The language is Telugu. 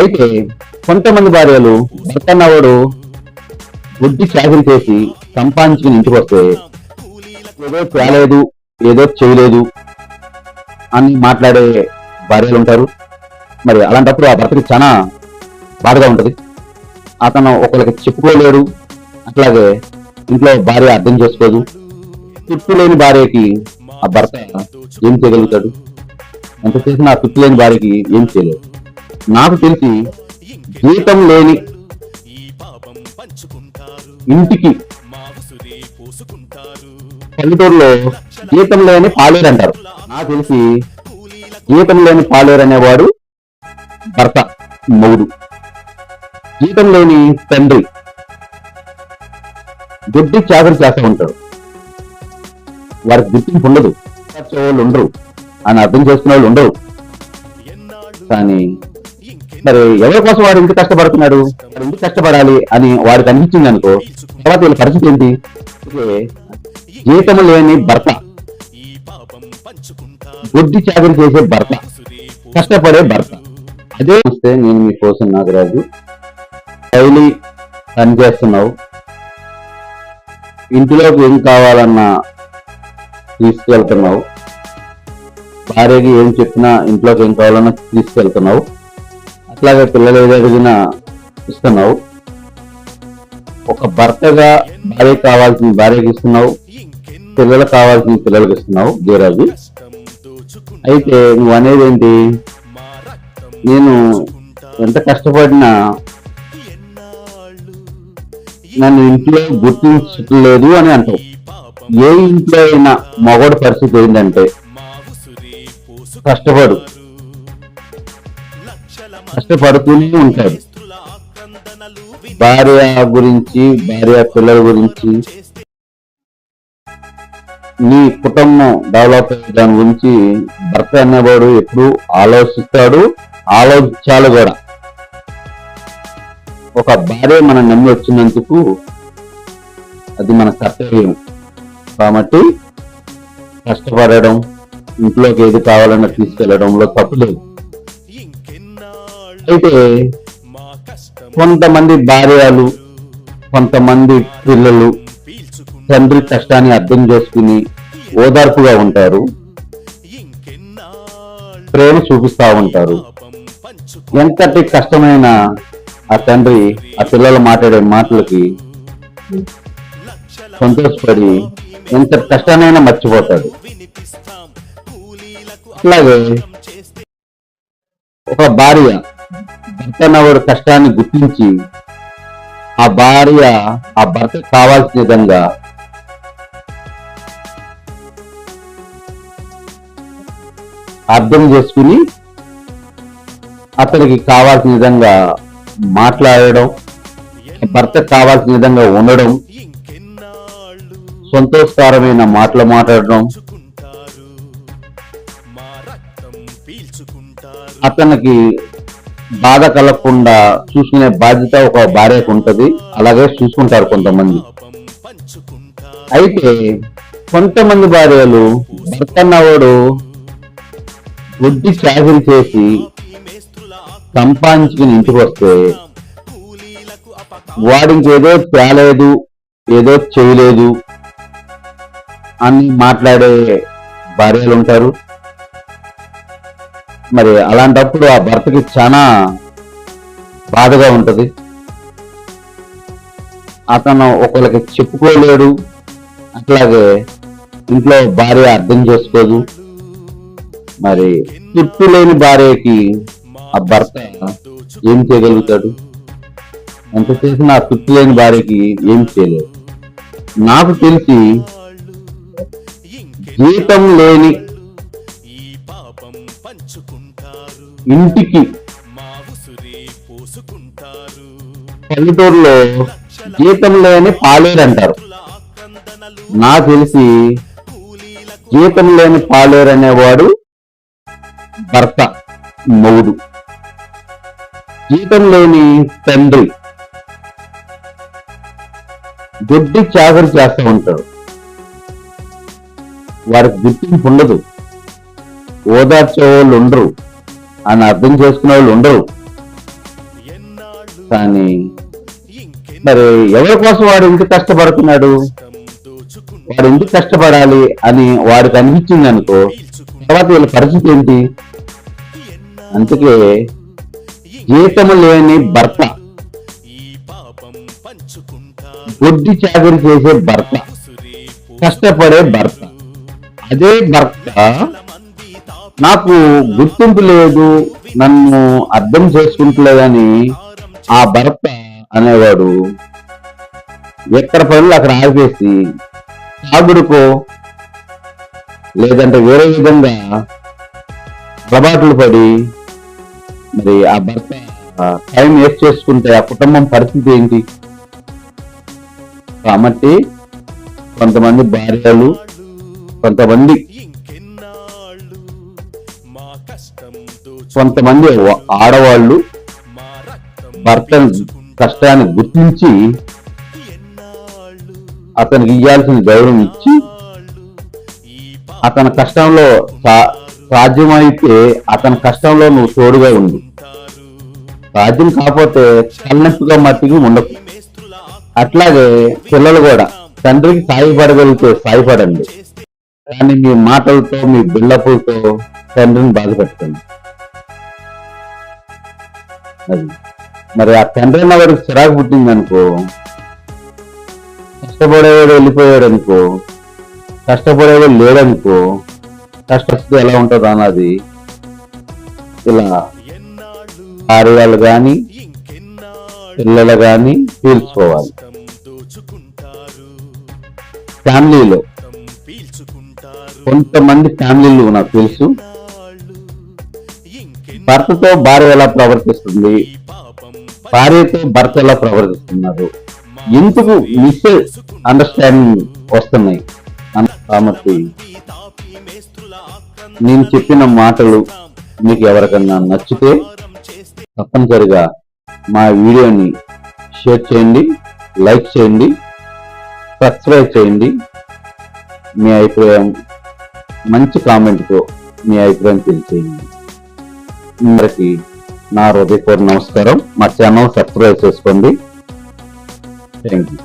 అయితే కొంతమంది భార్యలు భర్త అన్నవాడు బుద్ధి చాకరీ చేసి సంపాదించుకుని ఇంటికి వస్తే ఏదో తేలేదు ఏదో చేయలేదు అని మాట్లాడే భార్యలు ఉంటారు. మరి అలాంటప్పుడు ఆ భర్తకి చాలా బాధగా ఉంటుంది. అతను ఒకరికి చెప్పుకోలేడు. అట్లాగే ఇంట్లో భార్య అర్థం చేసుకోదు. చుట్టూ లేని భార్యకి ఆ భర్త ఏం చేయగలుగుతాడు? ఎంత చేసినా ఆ చుట్టూ లేని భార్యకి ఏం చేయలేదు నాకు తెలిసి జీతం లేని ఇంటికి పల్లెటూరులో జీతం లేని పాలేరు అంటారు. నాకు తెలిసి జీతం లేని పాలేరు అనేవాడు భర్త మౌడు జీతం లేని తండ్రి గుడ్డి చాకరి చేస్తూ ఉంటాడు. వారికి గుర్తింపు ఉండదు. వాళ్ళు ఉండరు. అని అర్థం చేసుకునే వాళ్ళు ఉండరు. కానీ మరి ఎవరి కోసం వాడు ఎందుకు కష్టపడుతున్నాడు? ఎందుకు కష్టపడాలి అని వాడికి అనిపించింది అనుకో తర్వాత వీళ్ళ పరిస్థితి ఏంటి? అంటే జీతం లేని భర్త. బుద్ధి చాకరి చేసే భర్త. కష్టపడే భర్త. అదే వస్తే నేను మీకోసం నాగరాజు డైలీ పని చేస్తున్నావు. ఇంటిలోకి ఏం కావాలన్నా తీసుకెళ్తున్నావు. భార్యకి ఏం చెప్పినా ఇంట్లోకి ఏం కావాలన్నా తీసుకెళ్తున్నావు. అట్లాగే పిల్లలు ఏది ఇస్తున్నావు? ఒక భర్తగా భార్య కావాల్సిన భార్యకి ఇస్తున్నావు పిల్లలు కావాల్సిన పిల్లలకి ఇస్తున్నావు దేరాజు అయితే నువ్వు అనేది ఏంటి? నేను ఎంత కష్టపడినా నన్ను ఇంట్లో గుర్తించట్లేదు అని అంటావు. ఏ ఇంట్లో అయినా మగోడు పరిస్థితి ఏంటంటే కష్టపడు. కష్టపడుతూనే ఉంటారు భార్య గురించి భార్య పిల్లల గురించి నీ కుటుంబం డెవలప్ అయ్యే దాని గురించి భర్త అనేవాడు ఎప్పుడు ఆలోచిస్తాడు ఆలోచించాలి కూడా. ఒక భార్య మనం నమ్మి వచ్చినందుకు అది మన కర్తవ్యం. కాబట్టి కష్టపడడం ఇంట్లోకి ఏది కావాలన్నా తీసుకెళ్ళడంలో తప్పు లేదు. అయితే కొంతమంది భార్యలు కొంతమంది పిల్లలు తండ్రి కష్టాన్ని అర్థం చేసుకుని ఓదార్పుగా ఉంటారు. ప్రేమ చూపిస్తా ఉంటారు. ఎంతటి కష్టమైన ఆ తండ్రి ఆ పిల్లలు మాట్లాడే మాటలకి సంతోషపడి ఎంత కష్టానైనా మర్చిపోతాడు. అలాగే ఒక భార్య భర్త కష్టాన్ని గుర్తించి ఆ భార్య ఆ భర్త కావాల్సిన విధంగా అర్థం చేసుకుని అతనికి కావాల్సిన విధంగా మాట్లాడడం భర్త కావాల్సిన విధంగా ఉండడం సంతోషకరమైన మాటలు మాట్లాడడం అతనికి బాధ కలగకుండా చూసుకునే బాధ్యత ఒక భార్యకు ఉంటుంది. అలాగే చూసుకుంటారు కొంతమంది. అయితే కొంతమంది భార్యలు భర్తన్నవాడు అన్నవాడు బుద్ధి చాకరీ చేసి సంపాదించుకుని ఇంటికి వస్తే వాడికి ఏదో తేలేదు ఏదో చేయలేదు అని మాట్లాడే భార్యలు ఉంటారు. మరి అలాంటప్పుడు ఆ భర్తకి చాలా బాధగా ఉంటుంది. అతను ఒకరికి చెప్పుకోలేడు. అట్లాగే ఇంట్లో భార్య అర్థం చేసుకోదు. మరి చుట్టూ లేని భార్యకి ఆ భర్త ఏం చేయగలుగుతాడు? ఎంత చేసినా ఆ చుట్టూ లేని భార్యకి ఏం చేయలేదు నాకు తెలిసి జీతం లేని ఇంటికి పల్లెటూరులో జీతం లేని పాలేరు అంటారు నాకు తెలిసి జీతం లేని పాలేరు అనేవాడు భర్త మొగుడు. జీతం లేని తండ్రి. దొడ్డి చాకరి చేస్తూ ఉంటాడు. వారికి గుర్తింపు ఉండదు. ఓదార్చే వాళ్ళు ఉండరు. అని అర్థం చేసుకునే వాళ్ళు ఉండరు. కానీ మరి ఎవరి కోసం వాడు ఇంత కష్టపడుతున్నాడు? వాడు ఎందుకు కష్టపడాలి అని వాడికి అనిపించింది అనుకో తర్వాత వీళ్ళ పరిస్థితి ఏంటి? అందుకే జీతము లేని భర్త బుద్ధి చాకరి చేసే భర్త కష్టపడే భర్త అదే భర్త నాకు గుర్తింపు లేదు నన్ను అర్థం చేసుకుంటలేదని ఆ భర్త అనేవాడు ఎక్కడ పనులు అక్కడ ఆగేసి తాగుడుకో లేదంటే వేరే విధంగా అలవాట్లు పడి మరి ఆ భర్త టైం వేస్ట్ చేసుకుంటే ఆ కుటుంబం పరిస్థితి ఏంటి? కాబట్టి కొంతమంది భార్యలు కొంతమంది కొంతమంది ఆడవాళ్ళు భర్త కష్టాన్ని గుర్తించి అతనికి ఇవ్వాల్సిన గౌరవం ఇచ్చి అతని కష్టంలో సాధ్యమైతే అతని కష్టంలో నువ్వు తోడుగా ఉండు. సాధ్యం కాకపోతే తలనొప్పిగా మట్టికి ఉండకు. అట్లాగే పిల్లలు కూడా తండ్రికి సాయపడగలిగితే సాయపడండి. కానీ మీ మాటలతో మీ బిళ్ళపులతో తండ్రిని బాధపెట్టండి అది. మరి ఆ తండ్రి అన్న వాడికి చిరాకు పుట్టింది అనుకో కష్టపడేవాడు వెళ్ళిపోయాడు అనుకో కష్టపడేవాడు లేడనుకో కష్టస్థితి ఎలా ఉంటుంది అన్నది ఇలా భార్యలు కానీ పిల్లలు కానీ తీర్చుకోవాలి ఫ్యామిలీలో కొంతమంది ఫ్యామిలీలు నాకు తెలుసు. భర్తతో భార్య ఎలా ప్రవర్తిస్తుంది? భార్యతో భర్త ఎలా ప్రవర్తిస్తున్నారు? ఎందుకు మిస్ అండర్స్టాండింగ్ వస్తున్నాయి. కాబట్టి నేను చెప్పిన మాటలు మీకు ఎవరికన్నా నచ్చితే తప్పనిసరిగా మా వీడియోని షేర్ చేయండి లైక్ చేయండి సబ్స్క్రైబ్ చేయండి. మీ అభిప్రాయం మంచి కామెంట్తో మీ అభిప్రాయం తెలియచేయండి. అందరికి నా హృదయపూర్వ నమస్కారం. మా ఛానల్ సబ్స్క్రైబ్ చేసుకోండి. Thank you